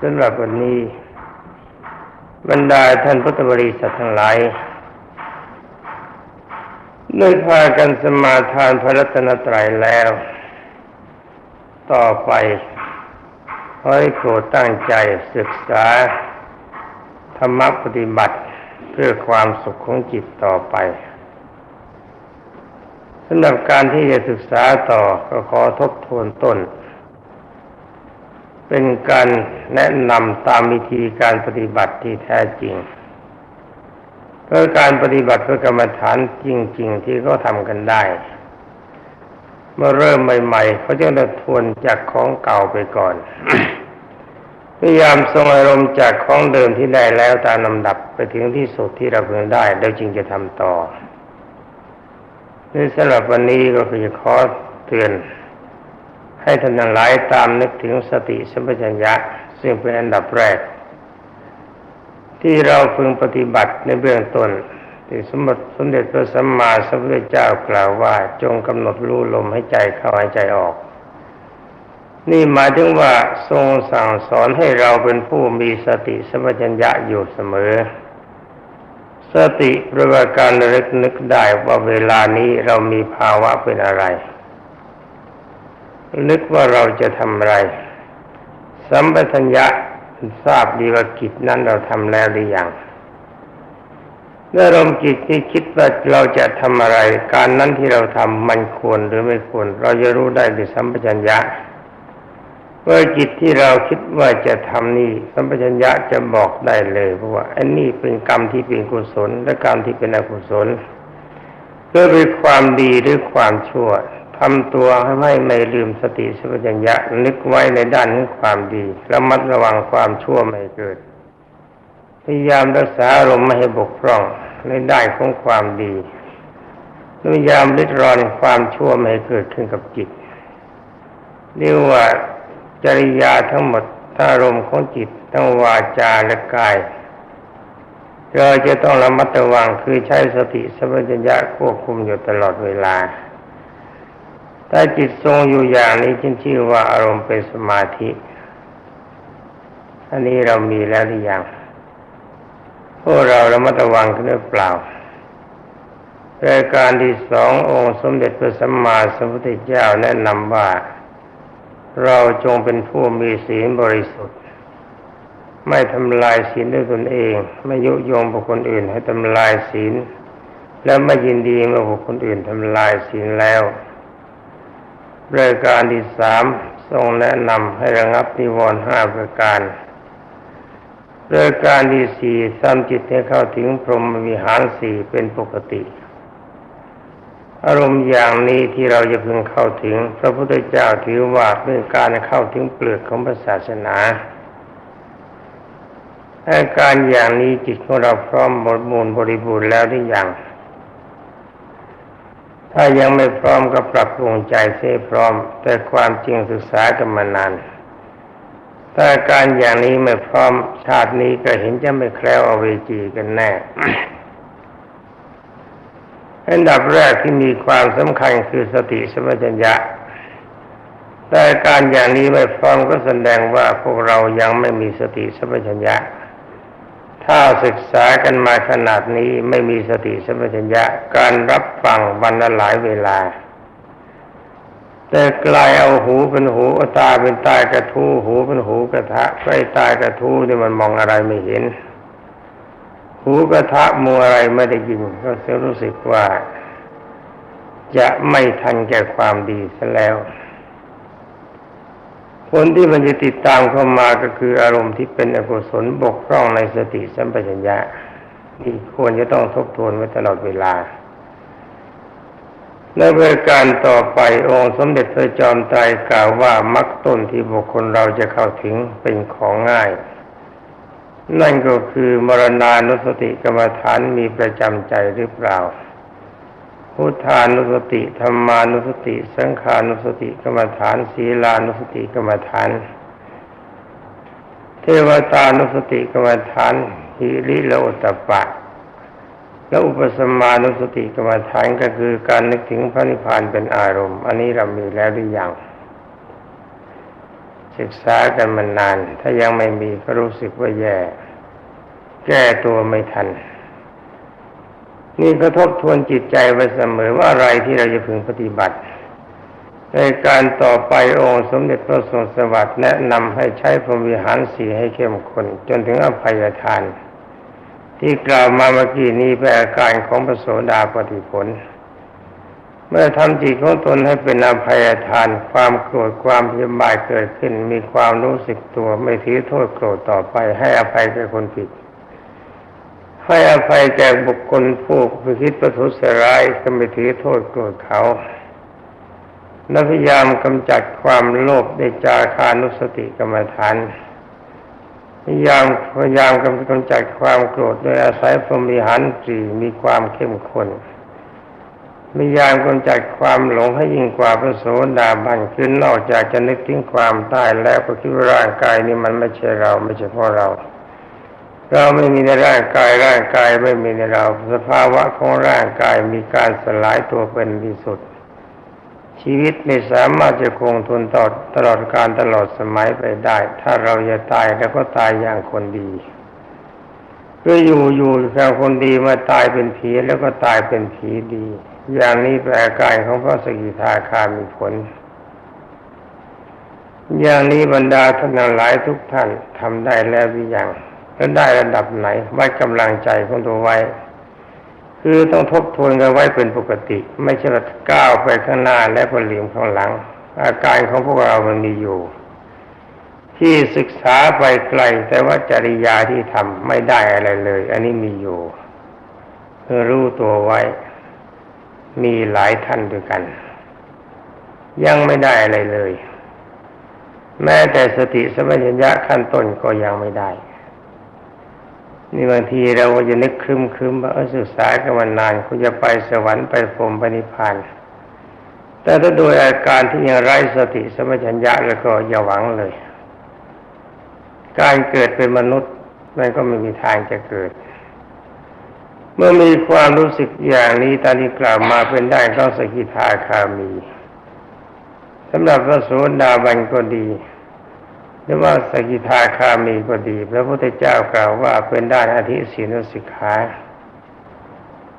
สำหรับวันนี้ บรรดาท่านพุทธบริษัททั้งหลายได้พากันสมาทานพระรัตนตรัยแล้ว ต่อไปขอให้โปรดตั้งใจศึกษา ธรรมปฏิบัติเพื่อความสุขของจิตต่อไปสำหรับการที่จะศึกษาต่อก็ขอทบทวนต้น เป็นการแนะนำตามวิธีการปฏิบัติที่แท้จริงเพื่อการปฏิบัติเพื่อกรรมฐานจริง ๆ ที่เขาทำกันได้ เมื่อเริ่มใหม่ๆเขาจะต้องทวนจากของเก่าไปก่อน พยายามทรงอารมณ์จากของเดิมที่ได้แล้วตามลำดับไปถึงที่สุดที่เราเพิ่งได้แล้วจึงจะทำต่อในสำหรับวันนี้ก็คือขอเตือน ให้ท่านทั้งหลายตามนึกถึงสติสัมปชัญญะ ซึ่งเป็นอันดับแรก ที่เราพึงปฏิบัติในเบื้องต้นที่สมบัติสมเด็จพระสัมมาสัมพุทธเจ้ากล่าวว่าจงกำหนดรู้ลมให้ใจเข้าหายใจออก นี่หมายถึงว่าทรงสั่งสอนให้เราเป็นผู้มีสติสัมปชัญญะอยู่เสมอ สติประการระลึกนึกได้ว่าเวลานี้เรามีภาวะเป็นอะไร นึกว่าเราจะทำอะไร สัมปชัญญะทราบดีว่ากิจนั้นเราทำแล้วหรือยังเมื่อลมจิตที่คิดว่าเราจะทำอะไร การนั้นที่เราทำมันควรหรือไม่ควร เราจะรู้ได้ด้วยสัมปชัญญะเมื่อจิตที่เราคิดว่าจะทำนี่สัมปชัญญะจะบอกได้เลยเพราะว่าอันนี้เป็นกรรมที่เป็นกุศลและกรรมที่เป็นอกุศลเพื่อเป็นความดีหรือความชั่ว ทำตัวให้ไม่ลืมสติสัมปชัญญะนึกไว้ในด้านของความดีระมัดระวังความชั่วไม่เกิด พยายามรักษาอารมณ์ไม่ให้บกพร่องในด้านของความดีพยายามริดรอนความชั่วไม่ให้เกิดขึ้นกับจิตเรียกว่าจริยาทั้งหมดทั้งอารมณ์ของจิตทั้งวาจาและกาย เราจะต้องระมัดระวังคือใช้สติสัมปชัญญะควบคุมอยู่ตลอดเวลา ถ้าจิตทรงอยู่อย่างนี้จึงชื่อว่าอารมณ์เป็นสมาธิ อันนี้เรามีแล้วหรือยังพวกเราระมัดระวังกันหรือเปล่ารายการที่สององค์สมเด็จพระสัมมาสัมพุทธเจ้าแนะนำว่า เราจงเป็นผู้มีศีลบริสุทธิ์ ไม่ทำลายศีลด้วยตนเอง ไม่ยุยงบุคคลอื่นให้ทำลายศีล และไม่ยินดีเมื่อบุคคลอื่นทำลายศีลแล้ว รายการที่สามทรงแนะนำให้ระงับนิวรณ์ห้าประการรายการที่สี่ทำจิตให้เข้าถึงพรหมวิหารสี่เป็นปกติ อารมณ์อย่างนี้ที่เราจะพึงเข้าถึง พระพุทธเจ้าถือว่าเป็นการเข้าถึงเปลือกของศาสนาอาการอย่างนี้จิตของเราพร้อมบริบูรณ์บริบูรณ์แล้วหรือยัง ถ้ายังไม่พร้อมก็ปรับปรุงใจเสียพร้อม แต่ความจริงศึกษากันมานาน ถ้าการอย่างนี้ไม่พร้อมชาตินี้ก็เห็นจะไม่แคล้วเอาเวจีกันแน่อันดับแรกที่มีความสำคัญคือสติสมัชัญญะแต่การอย่างนี้ไม่พร้อมก็แสดงว่าพวกเรายังไม่มีสติสมัชัญญะ ถ้าศึกษากันมาขนาดนี้ไม่มีสติสัมัชัญญะการรับฟังวันละหลายเวลา แต่กลายเอาหูเป็นหูตาเป็นตากระทู้หูเป็นหูกระทะไฟตากระทู้นี่มันมองอะไรไม่เห็น หูกระทะมัวอะไรไม่ได้ยิน ก็จะรู้สึกว่า จะไม่ทันแก่ความดีซะแล้ว ผลที่มันจะติดตามเข้ามาก็คืออารมณ์ที่เป็นอกุศลบกพร่องในสติสัมปชัญญะนี่ควรจะต้องทบทวนไว้ตลอดเวลาในบริการต่อไปองค์สมเด็จพระจอมไตรกล่าวว่ามรรคต้นที่บุคคลเราจะเข้าถึงเป็นของง่าย นั่นก็คือมรณานุสติกรรมฐานมีประจำใจหรือเปล่า พุทธานุสติธรรมานุสติ สังขานุสติกรรมฐานศีลานุสติกรรมฐาน เทวตานุสติกรรมฐานหิริโลตปะ และอุปสมานุสติกรรมฐานก็คือการนึกถึงพระนิพพานเป็นอารมณ์ อันนี้เรามีแล้วหรือยังศึกษากันมานาน ถ้ายังไม่มีก็รู้สึกว่าแย่ แก้ตัวไม่ทัน นี่ก็ทบทวนจิตใจไว้เสมอว่าอะไรที่เราจะพึงปฏิบัติ ในการต่อไปองค์สมเด็จพระทรงสวัสดิ์แนะนำให้ใช้พรหมวิหารสีให้เข้มข้นจนถึงอภัยทาน ที่กล่าวมาเมื่อกี้นี้เป็นอาการของพระโสดาปฏิผล เมื่อทำจิตของตนให้เป็นอภัยทาน ความโกรธความพยาบาทเกิดขึ้น มีความรู้สึกตัวไม่ถือโทษโกรธต่อไปให้อภัยแก่คนผิด ให้อภัยแก่บุคคลผู้คิดประทุษร้ายก็ไม่ถือโทษโกรธเขาและพยายามกำจัดความโลภในจาคานุสติกรรมฐานพยายามพยายามกำจัดความโกรธโดยอาศัยพรหมิหารสีมีความเข้มข้นพยายามกำจัดความหลงให้ยิ่งกว่าพระโสดาบันขึ้นนอกจากจะนึกถึงความตายแล้วก็คิดว่าร่างกายนี้มันไม่ใช่เราไม่ใช่พ่อเรา เราไม่มีในร่างกายร่างกายไม่มีในเรา สภาวะของร่างกายมีการสลายตัวเป็นที่สุด ชีวิตไม่สามารถจะคงทนต่อตลอดการตลอดสมัยไปได้ ถ้าเราจะตายแล้วก็ตายอย่างคนดีก็อยู่อยู่แค่คนดีมาตายเป็นผีแล้วก็ตายเป็นผีดี อย่างนี้แปลกายของพระสกิทาคามีผล อย่างนี้บรรดาท่านหลายทุกท่านทำได้แล้วหรือยัง แล้วได้ระดับไหนไว้กำลังใจของตัวไว้ คือต้องทบทวนกันไว้เป็นปกติ ไม่ใช่ก้าวไปข้างหน้าและพลีมข้างหลัง อาการของพวกเรามันมีอยู่ ที่ศึกษาไปไกล แต่ว่าจริยาที่ทำไม่ได้อะไรเลย อันนี้มีอยู่เพื่อรู้ตัวไว้ มีหลายท่านด้วยกัน ยังไม่ได้อะไรเลย แม้แต่สติสมัญญะขั้นต้นก็ยังไม่ได้ นี่บางทีเราก็จะนึกคืมคืมว่าศึกษากันมานานคุณจะไปสวรรค์ไปพรมไปนิพพาน แต่ถ้าโดยอาการที่ยังไร้สติสมัญญะแล้วก็อย่าหวังเลย การเกิดเป็นมนุษย์มันก็ไม่มีทางจะเกิด เมื่อมีความรู้สึกอย่างนี้ตามที่กล่าวมาเป็นได้ต้องสกิทาคามีสำหรับพระโสดาบันก็ดี หรือว่าสกิทาคามีก็ดี พระพุทธเจ้ากล่าวว่าเป็นด้านอธิศีลสิกขา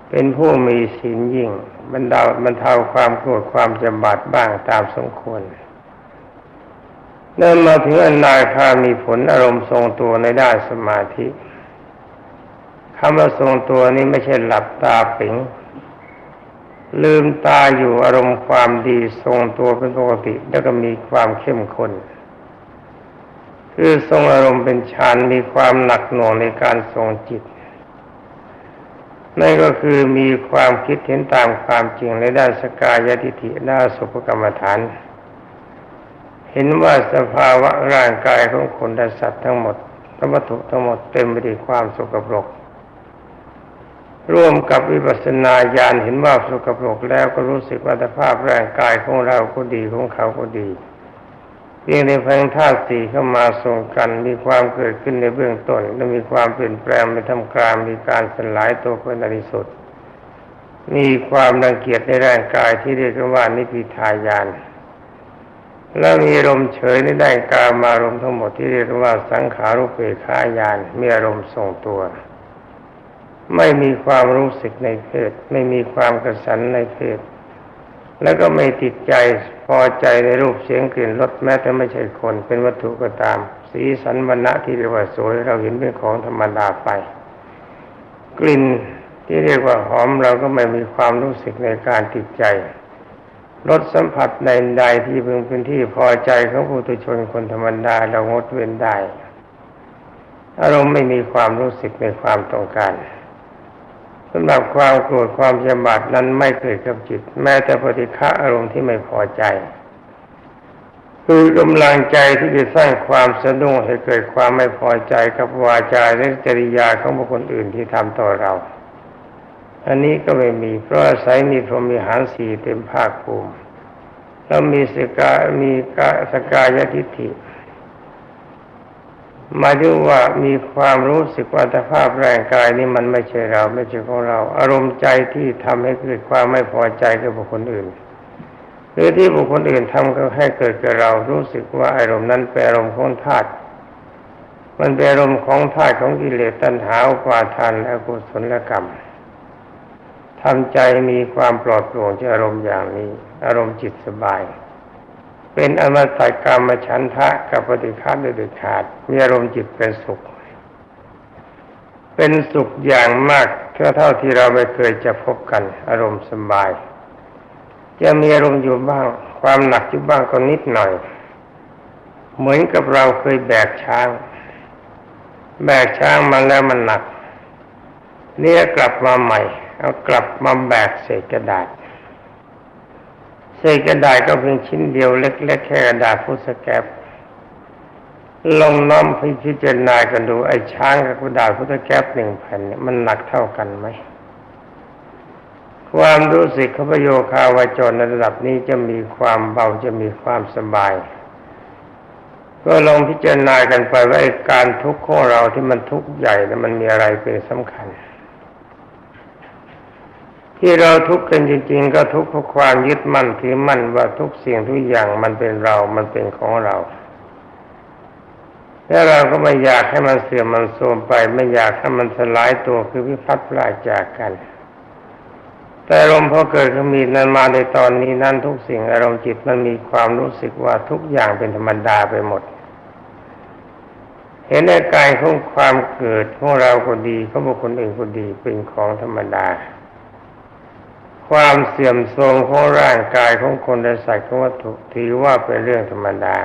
เป็นผู้มีศีลยิ่งบรรดาบรรเทาความโกรธความจำบาดบ้างตามสมควรเริ่มมาถึงอนาคามีผลอารมณ์ทรงตัวในด้านสมาธิคำว่าทรงตัวนี้ไม่ใช่หลับตาปิงลืมตาอยู่อารมณ์ความดีทรงตัวเป็นปกติ แล้วก็มีความเข้มข้น คือทรงอารมณ์เป็นฌานมีความหนักหน่วงในการทรงจิต นั่นก็คือมีความคิดเห็นตามความจริงในด้านสกายทิฏฐิด้านสุภกรรมฐาน เห็นว่าสภาวะร่างกายของคนและสัตว์ทั้งหมดธรรมถุทั้งหมดเต็มไปด้วยความสกปรกร่วมกับวิปัสสนาญาณเห็นว่าสกปรกแล้วก็รู้สึกว่าสภาพร่างกายของเราก็ดีของเขาก็ดี ยงในเพียงธาตุสี่เข้ามาส่งกัน มีความเกิดขึ้นในเบื้องต้น และมีความเปลี่ยนแปลงในทำกลางมีการสลายตัวเป็นในสุดมีความรังเกียจในร่างกายที่เรียกว่านิพิทายาน แล้วมีอารมณ์เฉยในด้านกามารมณ์ทั้งหมดที่เรียกว่าสังขารุเปขายานมีอารมณ์ทรงตัว ไม่มีความรู้สึกในเพศ ไม่มีความกระสันในเพศ แล้วก็ไม่ติดใจพอใจในรูปเสียงกลิ่นรสแม้แต่ไม่ใช่คนเป็นวัตถุก็ตาม สีสันวรรณะที่เรียกว่าสวยเราเห็นเป็นของธรรมดาไป กลิ่นที่เรียกว่าหอมเราก็ไม่มีความรู้สึกในการติดใจรสสัมผัสใดๆที่พึงเป็นที่พอใจของผู้ตุชนคนธรรมดาเรางดเว้นได้ อารมณ์ไม่มีความรู้สึกในความต้องการ สำหรับความโกรธความยำบาดนั้นไม่เกิดกับจิต แม้แต่ปฏิฆะอารมณ์ที่ไม่พอใจ คือกำลังใจที่จะสร้างความสะดุ้งให้เกิดความไม่พอใจกับวาจาและจริยาของบุคคลอื่นที่ทำต่อเรา อันนี้ก็ไม่มีเพราะอาศัยมีพรหมีหารสีเต็มภาคภูมิแล้วมีสกามีกาสกายทิฏฐิ มาดูว่ามีความรู้สึกว่าสภาพร่างกายนี้มันไม่ใช่เรา ไม่ใช่ของเรา อารมณ์ใจที่ทำให้เกิดความไม่พอใจกับบุคคลอื่น หรือที่บุคคลอื่นทำก็ให้เกิดกับเรา รู้สึกว่าอารมณ์นั้นเป็นอารมณ์ของธาตุมันเป็นอารมณ์ของธาตุของกิเลสตัณหาอุปาทานและกุศลกรรมทำใจมีความปลอดโปร่งจากอารมณ์อย่างนี้ อารมณ์จิตสบาย เป็นอมตะกรรมฉันทะกับปฏิฆาโดยเด็ดขาดมีอารมณ์จิตเป็นสุข เป็นสุขอย่างมากเท่าเท่าที่เราไม่เคยจะพบกัน อารมณ์สบาย จะมีอารมณ์อยู่บ้าง ความหนักอยู่บ้างก็นิดหน่อย เหมือนกับเราเคยแบกช้าง แบกช้างมาแล้วมันหนักเนี่ยกลับมาใหม่ เอากลับมาแบกเศษกระดาษ เศษกระดาษก็เพียงชิ้นเดียวเล็ก ๆ แค่กระดาษฟุตสแกปลองน้อมพิจารณากันดูไอ้ช้างกับกระดาษฟุตสแกปหนึ่งแผ่นเนี่ยมันหนักเท่ากันไหม ความรู้สึกของประโยคาวาจรในระดับนี้จะมีความเบาจะมีความสบาย ก็ลองพิจารณากันไปว่าการทุกข์ของเราที่มันทุกข์ใหญ่แล้วมันมีอะไรเป็นสำคัญ ที่เราทุกข์กันจริง ๆ ก็ทุกข์เพราะความยึดมั่นถือมั่นว่าทุกสิ่งทุกอย่างมันเป็นเรา มันเป็นของเรา แล้วเราก็ไม่อยากให้มันเสื่อมมันโทรมไป ไม่อยากให้มันสลายตัวคือวิพัฒน์ปลาจากกัน แต่อารมณ์พอเกิดขึ้นมีนั้นมาในตอนนี้นั้นทุกสิ่งอารมณ์จิตมันมีความรู้สึกว่าทุกอย่างเป็นธรรมดาไปหมดเห็นอาการของความเกิดของเราก็ดีของบุคคลอื่นก็ดีเป็นของธรรมดา ความเสื่อมโทรมของร่างกายของคนและสัตว์ของวัตถุถือว่าเป็นเรื่องธรรมดา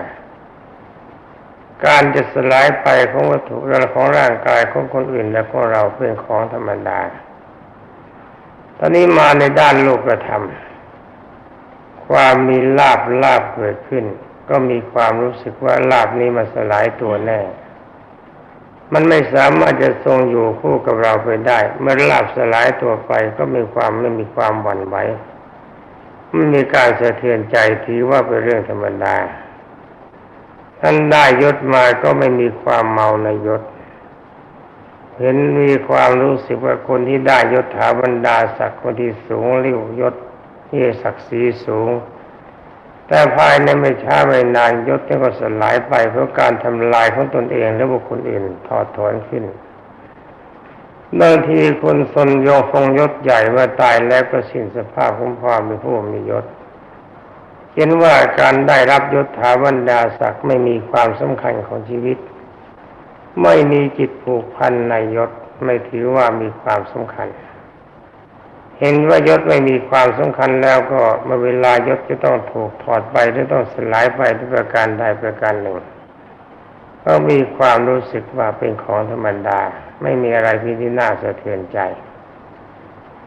การจะสลายไปของวัตถุและของร่างกายของคนอื่นและของเราเป็นของธรรมดา ตอนนี้มาในด้านโลกธรรม ความมีลาบลาบเกิดขึ้น ก็มีความรู้สึกว่าลาบนี้มาสลายตัวแน่ มันไม่สามารถจะทรงอยู่คู่กับเราไปได้ เมื่อลาบสลายตัวไปก็มีความไม่มีความหวั่นไหวไม่มีการสะเทือนใจถือว่าเป็นเรื่องธรรมดาท่านได้ยศมาก็ไม่มีความเมาในยศ เห็นมีความรู้สึกว่าคนที่ได้ยศถาบรรดาศักดิ์คนที่สูงเริ้วยศที่ศักดิ์ศรีสูง แต่ภายในไม่ช้าไม่นานยศก็สลายไปเพราะการทำลายของตนเองและบุคคลอื่นถอดถอนขึ้นบางทีคนสนยงฟงยศใหญ่เมื่อตายแล้วก็สิ้นสภาพของความเป็นผู้มียศเห็นว่าการได้รับยศถาบรรดาศักดิ์ไม่มีความสำคัญของชีวิต ไม่มีจิตผูกพันในยศไม่ถือว่ามีความสำคัญ เห็นว่ายศไม่มีความสำคัญแล้วก็เมื่อเวลายศจะต้องถูกถอดไปหรือต้องสลายไปด้วยประการใดประการหนึ่งก็มีความรู้สึกว่าเป็นของธรรมดา ไม่มีอะไรที่น่าสะเทือนใจ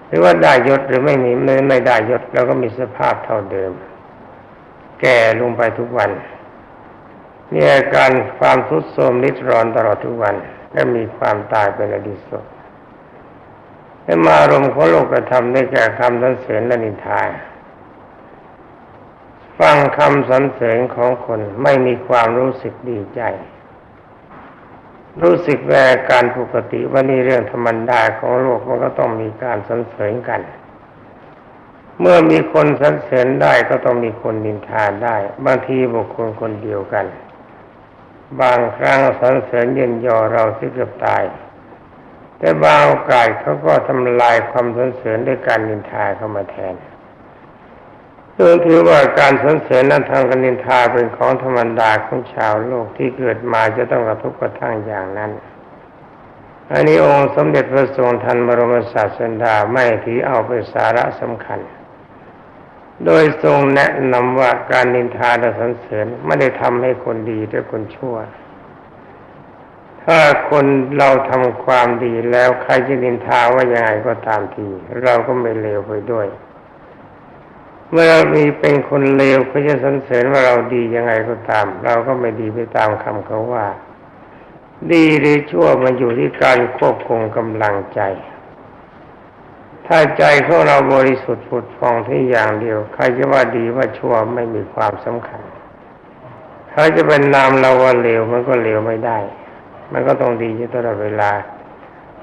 หรือว่าได้ยศหรือไม่มีไม่ไม่ได้ยศเราก็มีสภาพเท่าเดิม แก่ลงไปทุกวันมีอาการความทุกข์โทรมนิดรอนตลอดทุกวันและมีความตายเป็นอดีตสุด และมารมของโลกธรรมได้แก่คำสรรเสริญและนินทาฟังคำสรรเสริญของคนไม่มีความรู้สึกดีใจ รู้สึกแวการปกติว่านี่เรื่องธรรมดาของโลกมันก็ต้องมีการสรรเสริญกัน เมื่อมีคนสรรเสริญได้ก็ต้องมีคนนินทาได้ บางทีบุคคลคนเดียวกัน บางครั้งสรรเสริญเย็นยอเราที่เกือบตาย แต่บางโอกาสเขาก็ทำลายความสรรเสริญด้วยการนินทาเข้ามาแทนซึ่งถือว่าการสรรเสริญนั้นทางการนินทาเป็นของธรรมดาของชาวโลกที่เกิดมาจะต้องกระทบกระทั่งอย่างนั้น อันนี้องค์สมเด็จพระทรงทันบรมศาสดาไม่ถือเอาเป็นสาระสำคัญ โดยทรงแนะนำว่าการนินทาและสรรเสริญไม่ได้ทำให้คนดีแต่คนชั่ว ถ้าคนเราทำความดีแล้วใครจะนินทาว่ายังไงก็ตามที เราก็ไม่เลวไปด้วย เมื่อเรามีเป็นคนเลวเขาจะสรรเสริญว่าเราดียังไงก็ตาม เราก็ไม่ดีไปตามคำเขาว่า ดีหรือชั่วมันอยู่ที่การควบคุมกำลังใจ ถ้าใจของเราบริสุทธิ์ผุดฟองที่อย่างเดียว ใครจะว่าดีว่าชั่วไม่มีความสำคัญเขาจะเป็นนามเราว่าเลวมันก็เลวไม่ได้ มันก็ต้องดีอยู่ตลอดเวลา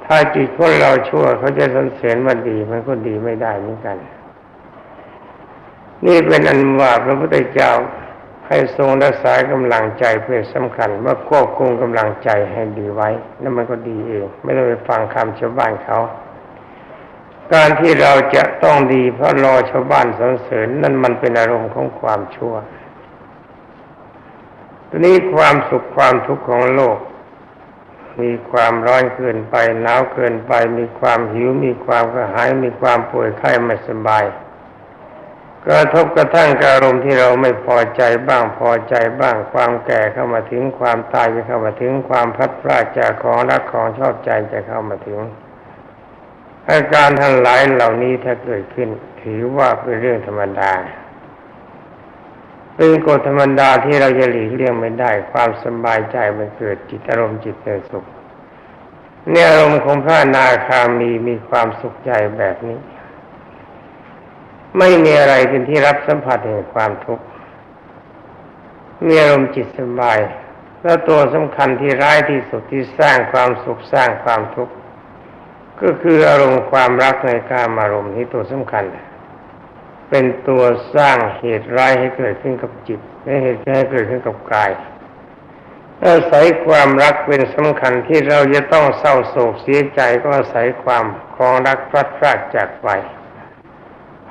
ถ้าจิตคนเราชั่วเขาจะสรรเสริญว่าดีมันก็ดีไม่ได้เหมือนกัน นี่เป็นอันว่าพระพุทธเจ้าให้ทรงรักษากำลังใจเป็นสำคัญว่าควบคุมกำลังใจให้ดีไว้นั่นมันก็ดีเองไม่ต้องไปฟังคำชาวบ้านเขา การที่เราจะต้องดีเพราะรอชาวบ้านสรรเสริญนั่นมันเป็นอารมณ์ของความชั่วทีนี้ความสุขความทุกข์ของโลก มีความร้อนเกินไปหนาวเกินไป มีความหิว มีความกระหาย มีความป่วยไข้ไม่สบายกระทบกระทั่งกับอารมณ์ที่เราไม่พอใจบ้างพอใจบ้าง ความแก่เข้ามาถึงความตายจะเข้ามาถึงความพัดพรากจากของรักของชอบใจจะเข้ามาถึงอาการทั้งหลายเหล่านี้ถ้าเกิดขึ้น ถือว่าเป็นเรื่องธรรมดา เป็นกฎธรรมดาที่เราจะหลีกเลี่ยงไม่ได้ ความสบายใจมันเกิดจิตอารมณ์จิตเป็นสุขเนี่ยอารมณ์ของพระนาคามีมีความสุขใจแบบนี้ ไม่มีอะไรเป็นที่รับสัมผัสแห่งความทุกข์มีอารมณ์จิตสบาย แล้วตัวสำคัญที่ร้ายที่สุดที่สร้างความสุขสร้างความทุกข์ก็คืออารมณ์ความรักในการอารมณ์ที่ตัวสำคัญ เป็นตัวสร้างเหตุร้ายให้เกิดขึ้นกับจิตและเหตุให้เกิดขึ้นกับกายอาศัยความรักเป็นสำคัญที่เราจะต้องเศร้าโศกเสียใจก็อาศัยความคลองรักพลัดพรากจากไป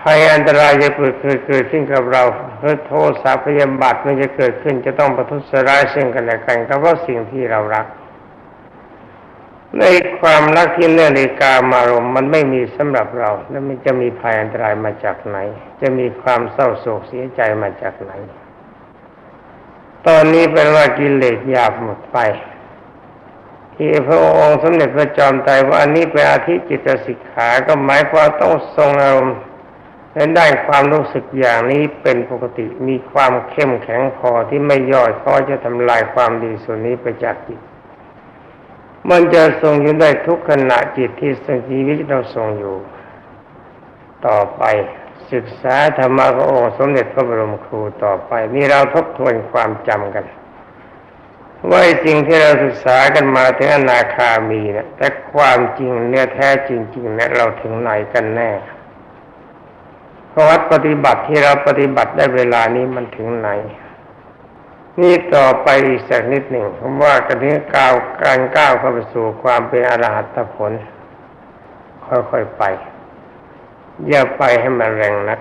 ภัยอันตรายจะเกิดเกิดขึ้นกับเราเพื่อโทษสาพยาบาทมันจะเกิดขึ้นจะต้องประทุษร้ายซึ่งกันและกันก็เพราะสิ่งที่เรารัก ในความรักที่เนื่องในกามารมมันไม่มีสำหรับเรา แล้วมันจะมีภัยอันตรายมาจากไหน จะมีความเศร้าโศกเสียใจมาจากไหน ตอนนี้เป็นว่ากิเลสหยาบหมดไป ที่พระองค์สมเด็จพระจอมไตรว่าอันนี้เป็นอาทิจิตสิกขาก็หมายความต้องทรงอารมณ์และได้ความรู้สึกอย่างนี้เป็นปกติมีความเข้มแข็งพอที่ไม่ย่อยเพราะจะทำลายความดีส่วนนี้ไปจากจิต มันจะทรงอยู่ได้ทุกขณะจิตที่สังชีวิตเราทรงอยู่ ต่อไปศึกษาธรรมะขององค์สมเด็จพระบรมครูต่อไป นี่เราทบทวนความจำกันว่าสิ่งที่เราศึกษากันมาถึงอนาคามีนะแต่ความจริงเนี่ยแท้จริงๆเนี่ยเราถึงไหนกันแน่เพราะวัดปฏิบัติที่เราปฏิบัติได้เวลานี้มันถึงไหน นี่ต่อไปอีกสักนิดหนึ่งผมว่ากันที่ก้าวการก้าวเข้าไปสู่ความเป็นอรหัตผล ค่อยๆไป อย่าไปให้มันแรงนัก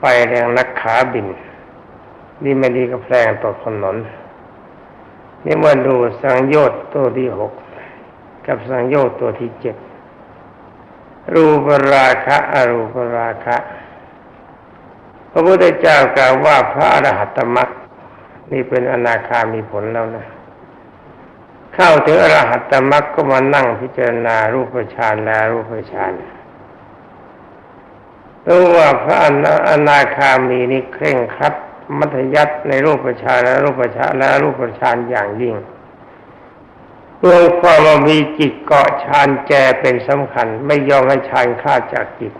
ไปแรงนักขาบินนี่ไม่ดีก็แพลงตกถนน นี่มาดูสังโยชน์ตัวที่หกกับสังโยชน์ตัวที่เจ็ดรูปราคะอรูปราคะ พระพุทธเจ้ากล่าวว่าพระอรหัตมรรค นี่เป็นอนาคามีผลแล้วนะ เข้าถึงอรหัตมรรคก็มานั่งพิจารณารูปฌานและรูปฌานรู้ว่าพระอนาคามีนี่เคร่งครัดมัธยัติในรูปฌานและรูปฌานและรูปฌานอย่างยิ่งรวมความมีจิตเกาะฌานแจเป็นสำคัญ ไม่ยอมให้ฌานฆ่าจากจิต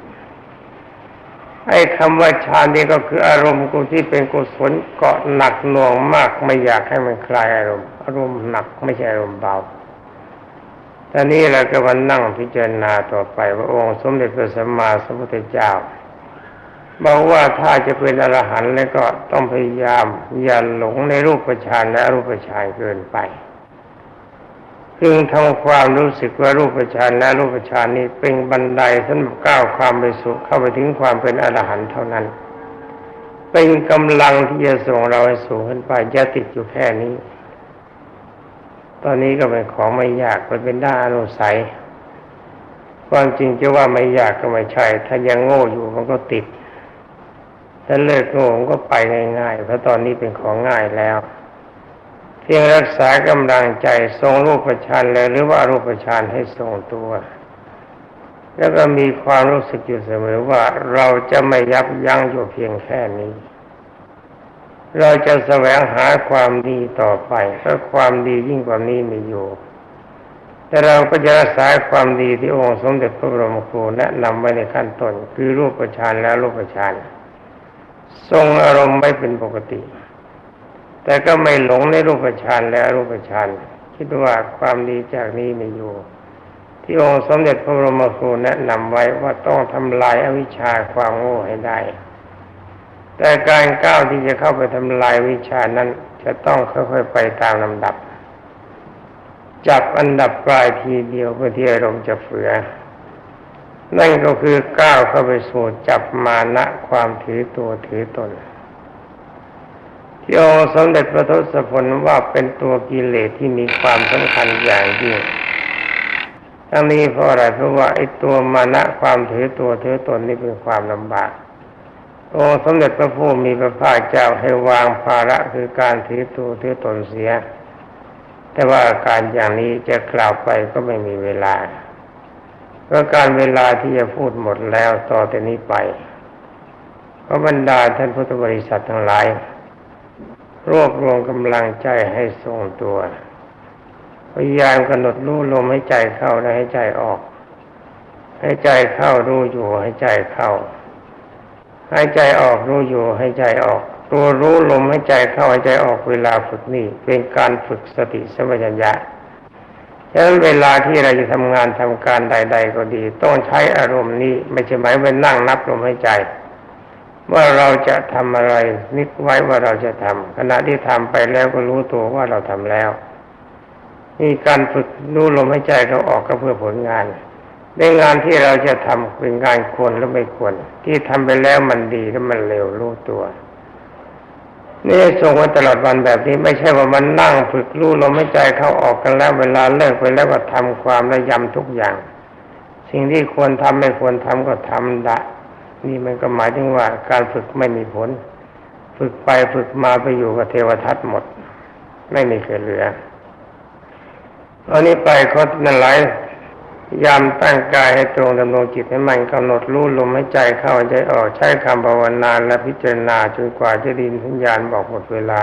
ไอ้คำว่าฌานนี่ก็คืออารมณ์กุที่เป็นกุศลเกาะหนักหน่วงมากไม่อยากให้มันคลายอารมณ์ อารมณ์หนักไม่ใช่อารมณ์เบาตอนนี้เราก็มานั่งพิจารณาต่อไปว่าองค์สมเด็จพระสัมมาสัมพุทธเจ้าบอกว่าถ้าจะเป็นอรหันต์แล้วก็ต้องพยายามอย่าหลงในรูปฌานและรูปฌานเกินไป จึงทำความรู้สึกว่ารูปฌานและรูปฌานนี้เป็นบันไดสำหรับก้าวความไปสู่เข้าไปถึงความเป็นอรหันต์เท่านั้น เป็นกำลังที่จะส่งเราให้สูงขึ้นไปจะติดอยู่แค่นี้ ตอนนี้ก็เป็นของไม่ยากมันเป็นด้าอนุสัยความจริงจะว่าไม่ยากก็ไม่ใช่ ถ้ายังโง่อยู่มันก็ติดถ้าเลิกโง่ก็ไปง่ายๆเพราะตอนนี้เป็นของง่ายแล้ว พียงรักษากำลังใจทรงรูปฌานเลยหรือว่ารูปฌานให้ทรงตัว แล้วก็มีความรู้สึกอยู่เสมอว่าเราจะไม่ยับยั้งอยู่เพียงแค่นี้ เราจะแสวงหาความดีต่อไปเพราะความดียิ่งกว่านี้มีอยู่ แต่เราก็จะรักษาความดีที่องค์สมเด็จพระบรมครูแนะนำไว้ในขั้นต้นคือรูปฌานและรูปฌานทรงอารมณ์ไม่เป็นปกติ แต่ก็ไม่หลงในรูปฌานและรูปฌานคิดว่าความดีจากนี้ไม่อยู่ ที่องค์สมเด็จพระบรมครูแนะนำไว้ว่าต้องทำลายอวิชชาความโง่ให้ได้ แต่การก้าวที่จะเข้าไปทำลายวิชานั้น จะต้องค่อยๆไปตามลำดับ จับอันดับปลายทีเดียวเพื่อที่อารมณ์จะเฟือนั่นก็คือก้าวเข้าไปสู่จับมานะความถือตัวถือตน ที่องค์สมเด็จพระทศพลว่าเป็นตัวกิเลสที่มีความสำคัญอย่างยิ่งทั้งนี้เพราะอะไรเพราะว่าไอ้ตัวมานะความถือตัวถือตนนี่เป็นความลำบากองค์สมเด็จพระผู้มีพระภาคเจ้าให้วางภาระคือการถือตัวถือตนเสีย แต่ว่าอาการอย่างนี้จะกล่าวไปก็ไม่มีเวลาเพราะการเวลาที่จะพูดหมดแล้วต่อแต่นี้ไปขอบรรดาท่านพุทธบริษัททั้งหลาย รวบรวมกำลังใจให้ทรงตัว พยายามกำหนดรู้ลมให้ใจเข้าและให้ใจออก ให้ใจเข้ารู้อยู่ให้ใจเข้า ให้ใจออกรู้อยู่ให้ใจออก ตัวรู้ลมให้ใจเข้าให้ใจออกเวลาฝึกนี่เป็นการฝึกสติสมัญญะฉะนั้นเวลาที่เราจะทำงานทำการใด ๆ ก็ดี ต้องใช้อารมณ์นี้ ไม่ใช่หมายว่านั่งนับลมให้ใจ ว่าเราจะทำอะไร นึกไว้ว่าเราจะทำขณะที่ทำไปแล้วก็รู้ตัวว่าเราทำแล้วนี่การฝึกรู้ลมให้ใจเขาออกก็เพื่อผลงาน ในงานที่เราจะทำเป็นงานควรหรือไม่ควร ที่ทำไปแล้วมันดีหรือมันเร็วรู้ตัวนี่ส่งไว้ตลอดวันแบบนี้ไม่ใช่ว่ามันนั่งฝึกรู้ลมหายใจเข้าออกกันแล้วเวลาเลิกไปแล้วก็ทำความระยำทุกอย่าง สิ่งที่ควรทำไม่ควรทำก็ทำดะ นี่มันก็หมายถึงว่าการฝึกไม่มีผล ฝึกไปฝึกมาไปอยู่กับเทวทัตหมด ไม่มีเกิดเหลืออันนี้ไปคดนั่นหลายยามตั้งกายให้ตรงดำรงจิตให้มันกำหนดรู้ลมให้ใจเข้าใจออกใช้คำภาวนาและพิจารณาจนกว่าจะดินสัญญาณบอกหมดเวลา